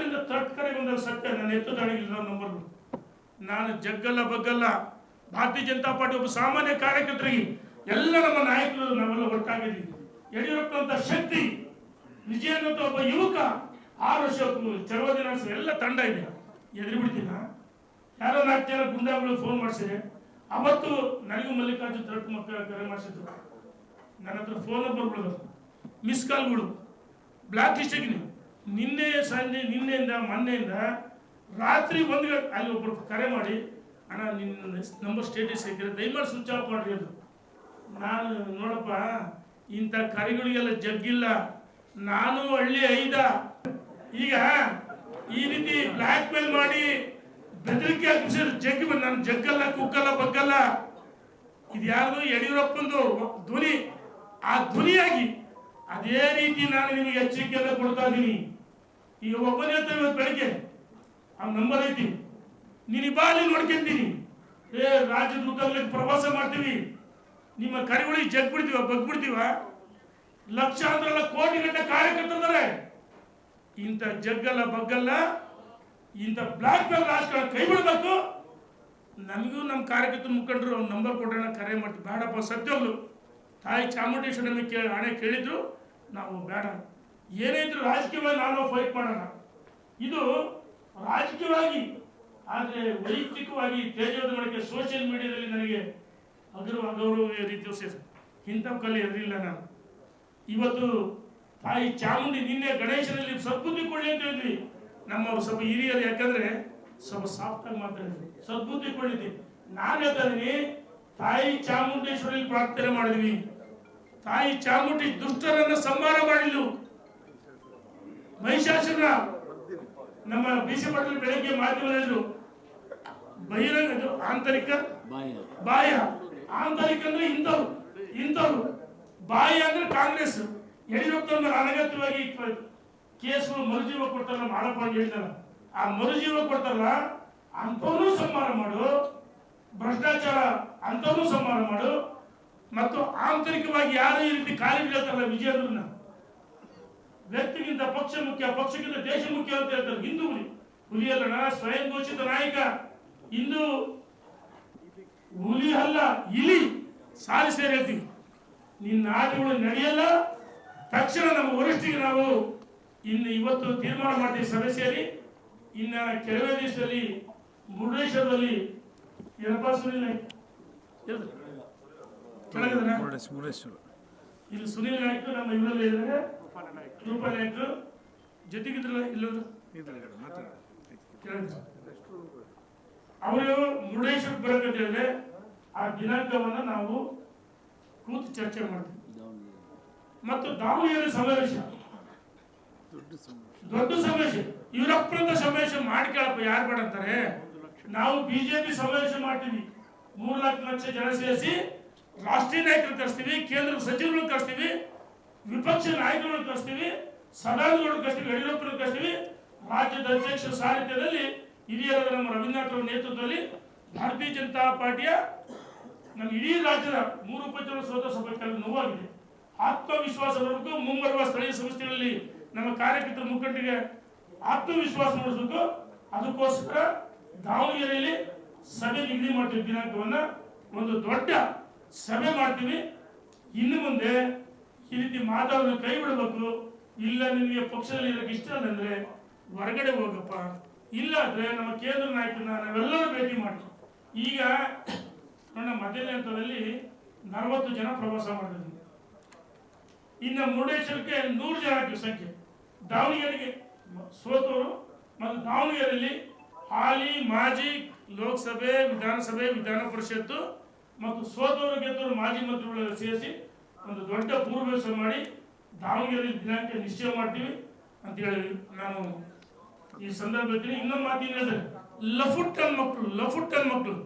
ರಾತ್ರಿಯಿಂದ ತಟ್ಕಡೆ ಬಂದ ಸತ್ಯ. ನಾನು ಎತ್ತದಾಣಿಗಿಲ್ಲ ನಂಬರ್. ನಾನು ಜಗ್ಗಲ್ಲ, ಬಗ್ಗಲ್ಲ. ಭಾರತೀಯ ಜನತಾ ಪಾರ್ಟಿ ಒಬ್ಬ ಸಾಮಾನ್ಯ ಕಾರ್ಯಕರ್ತರಿಗೆ ಎಲ್ಲ ನಮ್ಮ ನಾಯಕರು ನಾವೆಲ್ಲ ಒಟ್ಟಾಗಿದ್ದೀವಿ ಯಡಿಯೂರಪ್ಪ ಅಂತ ಶಕ್ತಿ, ವಿಜಯ ಅಂತ ಒಬ್ಬ ಯುವಕ ಆರು ವರ್ಷ ಚರವದಿ ದಿನ ಎಲ್ಲ ತಂಡ ಇದೆ. ಎದುರು ಬಿಡ್ತೀನ ಯಾರೋ ನಾಲ್ಕು ಜನ ಗುಂಡಾಗಳು ಫೋನ್ ಮಾಡಿಸಿದೆ ಅವತ್ತು ನನಗೂ ಮಲ್ಲಿಕಾರ್ಜುನ್ ದೊಡ್ಡ ಮಕ್ಕಳ ಕರೆ ಮಾಡಿಸಿದ್ರು. ನನ್ನ ಹತ್ರ ಫೋನ್ ನಂಬರ್ಗಳು ಮಿಸ್ ಕಾಲ್ಗಳು ಬ್ಲಾಕ್ ಲಿಸ್ಟಿಗೆ ನಿನ್ನೆ ಸಂಜೆ, ನಿನ್ನೆಯಿಂದ, ಮೊನ್ನೆಯಿಂದ ರಾತ್ರಿ ಗಂಟೆ, ಅಲ್ಲಿ ಒಬ್ಬರು ಕರೆ ಮಾಡಿ, ಅಣ್ಣ ನಿನ್ನ ನಂಬರ್ ಸ್ಟೇಟಸ್ ಹಾಕಿದ್ರೆ ದಯಮಾಡಿ ಸ್ವಿಚ್ ಆಫ್ ಮಾಡ್ರಿ ಅದು. ನಾನು, ನೋಡಪ್ಪ, ಇಂಥ ಕರೆಗಳಿಗೆಲ್ಲ ಜಗ್ಗಿಲ್ಲ. ನಾನು ಹಳ್ಳಿ ಐದ. ಈಗ ಈ ರೀತಿ ಬ್ಲ್ಯಾಕ್ ಮೇಲ್ ಮಾಡಿ ಬೆದರಿಕೆ ಹಾಕಿಸಿದ್ರೆ. ಜಗ್ಗಿ ನಾನು ಜಗ್ಗಲ್ಲ ಕುಕ್ಕಲ್ಲ ಬಗ್ಗಲ್ಲ. ಇದು ಯಾರು ಯಡಿಯೂರಪ್ಪಂದು ಧ್ವನಿ. ಆ ಧ್ವನಿಯಾಗಿ ಅದೇ ರೀತಿ ನಾನು ನಿಮಗೆ ಎಚ್ಚರಿಕೆಯನ್ನು ಕೊಡ್ತಾ ಇದ್ದೀನಿ. ಈಗ ಒಬ್ಬನೇ ಇವತ್ತು ಬೆಳಗ್ಗೆ. ಆ ನಂಬರ್ ಐತಿ. ನೀನು ಬಾ ಅಲ್ಲಿ ನೋಡ್ಕೊಂತೀನಿ. ಏ, ರಾಜ್ಯದ ಉದ್ದಗಲಕ್ಕೆ ಪ್ರವಾಸ ಮಾಡ್ತೀವಿ. ನಿಮ್ಮ ಕರಿಗಳಿಗೆ ಜಗ್ ಬಿಡ್ತೀವ ಬಗ್ ಬಿಡ್ತೀವ ಲಕ್ಷಾಂತರ ಕೋಟಿ ಗಂಟೆ ಕಾರ್ಯಕರ್ತರಿದ್ದಾರೆ ಇಂಥ ಜಗ್ಗಲ್ಲ, ಬಗ್ಗಲ್ಲ, ಇಂಥ ಬ್ಲಾಕ್ ಮೇಲ್ ರಾಜಕಾರಣ ಕೈ ಬಿಡಬೇಕು. ನಮಗೂ ನಮ್ಮ ಕಾರ್ಯಕರ್ತರ ಮುಖಂಡರು ಅವ್ನ ನಂಬರ್ ಕೊಡೋಣ, ಕರೆ ಮಾಡ್ತೀವಿ. ಬೇಡಪ್ಪ ಸತ್ಯೋಗ್ಲು ತಾಯಿ ಚಾಮುಂಡೇಶ್ವರಿ ಕೇಳಿ ಹಣೆ ಕೇಳಿದ್ರು, ನಾವು ಬೇಡ. ಏನೇ ಇದ್ರು ರಾಜಕೀಯವಾಗಿ ನಾನು ಫೈಟ್ ಮಾಡೋಣ. ಇದು ರಾಜಕೀಯವಾಗಿ, ಆದರೆ ವೈಯಕ್ತಿಕವಾಗಿ ತೇಜೋದಗಳಿಗೆ ಸೋಷಿಯಲ್ ಮೀಡಿಯಾದಲ್ಲಿ ನನಗೆ ಅಗೌರವ ಅಗೌರವ ರೀತಿ ಇಂಥ ಕಲೆ ಇರಲಿಲ್ಲ ನಾನು. ಇವತ್ತು ತಾಯಿ ಚಾಮುಂಡಿ ನಿನ್ನೆ ಗಣೇಶನಲ್ಲಿ ಸದ್ಬುದ್ಧಿ ಕೊಳ್ಳಿ ಅಂತ ಹೇಳಿದ್ವಿ. ನಮ್ಮವ್ರು ಸ್ವಲ್ಪ ಹಿರಿಯರು, ಯಾಕಂದ್ರೆ ಸ್ವಲ್ಪ ಸಾಫ್ಟ್ ಆಗಿ ಮಾತಾಡಿದ್ವಿ ಸದ್ಬುದ್ಧಿ ಕೊಳ್ಳಿದ್ವಿ ನಾನು ಹೇಳ್ತಾ ಇದೀನಿ ತಾಯಿ ಚಾಮುಂಡೇಶ್ವರಿ ಪ್ರಾರ್ಥನೆ ಮಾಡಿದ್ವಿ. ತಾಯಿ ಚಾಮುಂಡಿ ದುಷ್ಟರನ್ನು ಸಂಹಾರ ಮಾಡಿದ್ಲು. ಮಹಿಷಾಸುರ ನಮ್ಮ ಬಿಸಿ ಪಟೇಲ್ ಬೆಳಗ್ಗೆ ಮಾಧ್ಯಮದಲ್ಲಿ ಬಹಿರಂಗ ಆಂತರಿಕ ಬಾಯ ಆಂತರಿಕ ಅಂದ್ರೆ ಇಂಥವ್ರು ಇಂಥವ್ರು ಬಾಯ ಅಂದ್ರೆ ಕಾಂಗ್ರೆಸ್. ಯಡಿಯೂರಪ್ಪ ಅನಗತ್ಯವಾಗಿ ಕೇಸು ಮರುಜೀವ ಕೊಡ್ತಾರಲ್ಲ ಮಾಡಪ್ಪ ಅಂತ ಹೇಳ್ತಾರ. ಆ ಮರುಜೀವ ಕೊಡ್ತಾರಲ್ಲ ಅಂಥವ್ರು ಸಂಹಾರ ಮಾಡು. ಭ್ರಷ್ಟಾಚಾರ ಅಂಥವ್ರು ಸಂಹಾರ ಮಾಡು. ಮತ್ತು ಆಂತರಿಕವಾಗಿ ಯಾರು ಈ ರೀತಿ ಕಾರ್ಯ ಹೇಳ್ತಾರಲ್ಲ ವಿಜಯೇಂದ್ರನ ವ್ಯಕ್ತಿಗಿಂತ ಪಕ್ಷ ಮುಖ್ಯ ಪಕ್ಷಕ್ಕಿಂತ ದೇಶ ಮುಖ್ಯ ಅಂತ ಹೇಳ್ತಾರೆ ಹಿಂದೂ ಹುಲಿ. ಅಲ್ಲಣ ಸ್ವಯಂ ಘೋಷಿತ ನಾಯಕ. ಇಂದು ಹುಲಿ ಅಲ್ಲ ಇಲಿ. ಸಾಲಿ ಸೇರಿ ಹೇಳ್ತೀವಿ ನಿನ್ನ ಆಟಗಳು ನಡೆಯಲ್ಲ. ತಕ್ಷಣ ನಮ್ಮ ವರಿಷ್ಠಿಗೆ ನಾವು ಇನ್ನು ಇವತ್ತು ತೀರ್ಮಾನ ಮಾಡ್ತೀವಿ ಸಭೆ ಸೇರಿ. ಇನ್ನ ಕೆಲವೇ ದಿವಸದಲ್ಲಿ ಮುರುಡೇಶ್ವರದಲ್ಲಿ. ಏನಪ್ಪ ಸುನಿಲ್ ನಾಯ್ಕ್? ಇಲ್ಲಿ ಸುನಿಲ್ ನಾಯ್ಕ ನಮ್ಮ ಇವರಲ್ಲಿ ಇದ್ದಾರೆ. ಅವರು ಮುರುಡೇಶ್ವರ ಹೇಳಿದ್ರೆ ಆ ದಿನಾಂಕವನ್ನ ನಾವು ಕೂತು ಚರ್ಚೆ ಮಾಡ್ತೀವಿ. ಮತ್ತು ದಾವಣಗೆರೆ ಸಮಾವೇಶ. ದೊಡ್ಡ ಸಮಾವೇಶ. ಇವರಪ್ಪನಂತ ಸಮಾವೇಶ ಮಾಡ್ಕೊಳಪ್ಪ, ಯಾರು ಬೇಡ ನಾವು ಬಿಜೆಪಿ ಸಮಾವೇಶ ಮಾಡ್ತೀವಿ. ಮೂರು ಲಕ್ಷ ಲಕ್ಷ ಜನ ಸೇರಿಸಿ ರಾಷ್ಟ್ರೀಯ ನಾಯಕರು ಕರೆಸ್ತೀವಿ, ಕೇಂದ್ರ ಸಚಿವರು ಕರೆಸ್ತೀವಿ. ವಿಪಕ್ಷ ನಾಯಕರನ್ನು ಕಳಿಸ್ತೀವಿ ಸದಾನಗೌಡರು ಕಳಿಸ್ತೀವಿ ಯಡಿಯೂರಪ್ಪನ ಕಳಿಸ್ತೀವಿ. ರಾಜ್ಯದ ಅಧ್ಯಕ್ಷ ಸಾಹಿತ್ಯದಲ್ಲಿ ಹಿರಿಯರಾದ ನಮ್ಮ ರವೀಂದ್ರನಾಥ್ ಅವರ ನೇತೃತ್ವದಲ್ಲಿ ಭಾರತೀಯ ಜನತಾ ಪಾರ್ಟಿಯ ನಮ್ಮ ಇಡೀ ರಾಜ್ಯದ ಮೂರು ಉಪಚುನಾವಣೆ ಸೋತ ಸಭೆ ನೋವಾಗಿದೆ. ಆತ್ಮವಿಶ್ವಾಸ ಬರಬೇಕು ಮುಂಬರುವ ಸ್ಥಳೀಯ ಸಂಸ್ಥೆಗಳಲ್ಲಿ ನಮ್ಮ ಕಾರ್ಯಕರ್ತರ ಮುಖಂಡರಿಗೆ ಆತ್ಮವಿಶ್ವಾಸ ಮೂಡಿಸಬೇಕು. ಅದಕ್ಕೋಸ್ಕರ ದಾವಣಗೆರೆಯಲ್ಲಿ ಸಭೆ ನಿಗದಿ ಮಾಡ್ತೀವಿ ದಿನಾಂಕವನ್ನು ಒಂದು ದೊಡ್ಡ ಸಭೆ ಮಾಡ್ತೀವಿ. ಇನ್ನು ಮುಂದೆ ಈ ರೀತಿ ಮಾತಾಡೋದನ್ನ ಕೈ ಬಿಡಬೇಕು. ಇಲ್ಲ ನಿಮಗೆ ಪಕ್ಷದಲ್ಲಿ ಇರೋಕೆ ಇಷ್ಟ ಅಂದ್ರೆ ಹೊರಗಡೆ ಹೋಗಪ್ಪ. ಇಲ್ಲ ಅಂದ್ರೆ ನಮ್ಮ ಕೇಂದ್ರ ನಾಯಕನ ನಾವೆಲ್ಲರೂ ಭೇಟಿ ಮಾಡಿ ಈಗ ನನ್ನ ಮೊದಲನೇ ಹಂತದಲ್ಲಿ ನಲವತ್ತು ಜನ ಪ್ರವಾಸ ಮಾಡಿದ್ವಿ ಇನ್ನು ಮುರುಡೇಶ್ವರಕ್ಕೆ ನೂರು ಜನ ಸಂಖ್ಯೆ. ದಾವಣಗೆರೆಗೆ ಸೋತವರು ಮತ್ತು ದಾವಣಗೆರೆಯಲ್ಲಿ ಹಾಲಿ, ಮಾಜಿ ಲೋಕಸಭೆ, ವಿಧಾನಸಭೆ, ವಿಧಾನ ಪರಿಷತ್ತು ಮತ್ತು ಸೋತವರು ಗೆದ್ದವರು ಮಾಜಿ ಮಂತ್ರಿಗಳು ಸೇರಿಸಿ ಒಂದು ದೊಡ್ಡ ಪೂರ್ವಭಾಸ ಮಾಡಿ ದಾವಣಗೆರೆ ದಿನಾಂಕ ನಿಶ್ಚಯ ಮಾಡ್ತೀವಿ ಅಂತ ಹೇಳಿ ನಾನು ಈ ಸಂದರ್ಭದಲ್ಲಿ ಇನ್ನೊಂದು ಮಾತು ಲಫುಟ್ ಹೇಳಿದ್ರೆ ಲಫುಟ್ಟನ್ ಮಕ್ಕಳು ಲಫುಟ್ಟನ್ ಮಕ್ಕಳು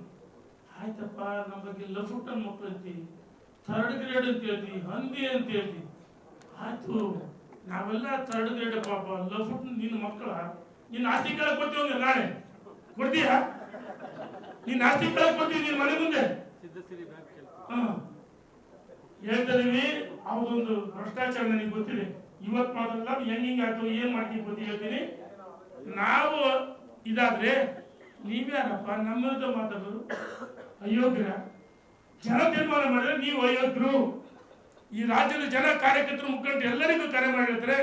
ಆಯ್ತಪ್ಪ ನಮ್ಮ ಬಗ್ಗೆ ಲಫುಟ್ಟನ್ ಮಕ್ಕಳು ಅಂತೀವಿ ಥರ್ಡ್ ಗ್ರೇಡ್ ಅಂತ ಹೇಳ್ತೀವಿ ಹಂದಿ ಅಂತ ಹೇಳ್ತೀವಿ ಆಯ್ತು, ನಾವೆಲ್ಲ ಥರ್ಡ್ ಗ್ರೇಡ್ ಪಾಪ, ಲಫುಟ್ ನಿನ್ನ ಮಕ್ಕಳ ನಿನ್ನ ಆಸ್ತಿ ಕೇಳಕ್ ಬರ್ತೀವಿ ನಾಳೆ? ಕೊಡ್ತೀಯಾ? ನಿನ್ನ ಆಸ್ತಿ ಕೇಳಕ್ ಬರ್ತೀವಿ ನಿನ್ನ ಮನೆ ಮುಂದೆ. ಹೇಳ್ತಾ ಇದೀವಿ ಅವದೊಂದು ಭ್ರಷ್ಟಾಚಾರ ನನಗೆ ಗೊತ್ತಿದೆ. ಇವತ್ತು ಮಾತ್ರ ಹೆಂಗ್ ಹಿಂಗ್ ಆಯ್ತು, ಏನ್ ಮಾಡ್ತೀವಿ ಗೊತ್ತಿ ಹೇಳ್ತೀನಿ. ನಾವು ಇದಾದ್ರೆ ನೀವ್ಯಾರಪ್ಪ ನಮ್ಮ ವಿರುದ್ಧ ಮಾತಾಡೋದು ಅಯೋಗ್ಯರ. ಜನ ತೀರ್ಮಾನ ಮಾಡಿದ್ರೆ ನೀವು ಅಯೋಗ್ಯರು. ಈ ರಾಜ್ಯದ ಜನ ಕಾರ್ಯಕರ್ತರು, ಮುಖಂಡರು ಎಲ್ಲರಿಗೂ ಕರೆ ಮಾಡಿರ್ತಾರೆ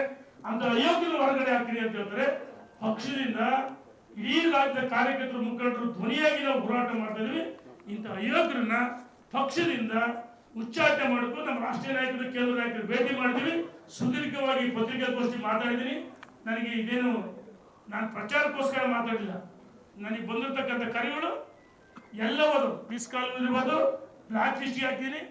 ಅಂತ ಅಯೋಗ್ಯರು ಹೊರಗಡೆ ಹಾಕಿರಿ ಅಂತ ಹೇಳ್ತಾರೆ. ಪಕ್ಷದಿಂದ ಇಡೀ ರಾಜ್ಯದ ಕಾರ್ಯಕರ್ತರು, ಮುಖಂಡರು ಧ್ವನಿಯಾಗಿ ನಾವು ಹೋರಾಟ ಮಾಡ್ತಾ ಇದೀವಿ. ಇಂಥ ಅಯೋಗ್ಯರನ್ನ ಪಕ್ಷದಿಂದ ಉಚ್ಚಾಟನೆ ಮಾಡಬೇಕು ನಮ್ಮ ರಾಷ್ಟ್ರೀಯ ನಾಯಕರು, ಕೇಂದ್ರ ನಾಯಕರು ಭೇಟಿ ಮಾಡ್ತೀವಿ ಸುದೀರ್ಘವಾಗಿ ಪತ್ರಿಕಾಗೋಷ್ಠಿ ಮಾತಾಡಿದ್ದೀನಿ ನನಗೆ ಇದೇನು ನಾನು ಪ್ರಚಾರಕ್ಕೋಸ್ಕರ ಮಾತಾಡಿಲ್ಲ. ನನಗೆ ಬಂದಿರತಕ್ಕಂಥ ಕರೆಗಳು ಎಲ್ಲವೂ ಮಿಸ್ ಕಾಲ್ ಇರ್ಬೋದು ಬ್ಲಾಕ್ ಲಿಸ್ಟ್ ಹಾಕಿದ್ದೀನಿ